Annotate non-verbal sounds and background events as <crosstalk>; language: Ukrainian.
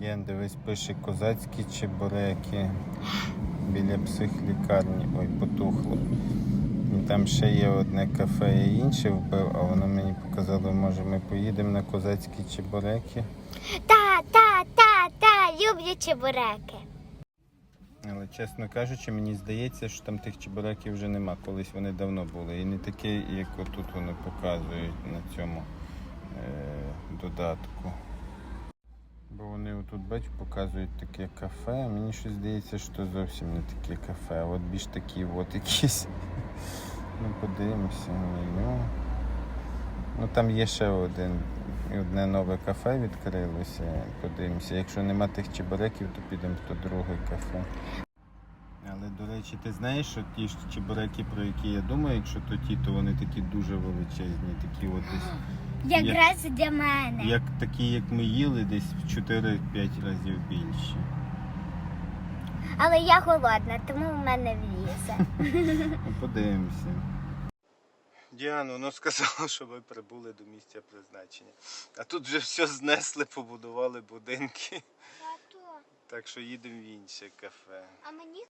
Єн, дивись, пише козацькі чебуреки біля психлікарні. Ой, потухло. І там ще є одне кафе, я інше вбив, а воно мені показало, може ми поїдемо на козацькі чебуреки. Та, та, та, та, люблю чебуреки. Але чесно кажучи, мені здається, що там тих чебуреків вже нема. Колись вони давно були. І не такі, як отут вони показують на цьому е- додатку. Бо вони отут, бач, показують таке кафе, мені щось здається, що зовсім не таке кафе, от більш такі от якісь. <laughs> Ну, подивимося, меню. Ну там є ще один, одне нове кафе відкрилося. Подивимося. Якщо нема тих чебуреків, то підемо в то друге кафе. Але до речі, ти знаєш, що ті чебуреки, про які я думаю, якщо то ті, то вони такі дуже величезні, такі от десь. Якраз для мене. Як такі, як ми їли, десь в 4-5 разів більші. Але я голодна, тому в мене влізе. <laughs> Ну, подивимося. Діана, воно сказало, що ви прибули до місця призначення. А тут вже все знесли, побудували будинки. Так що їдемо в інше кафе. А мені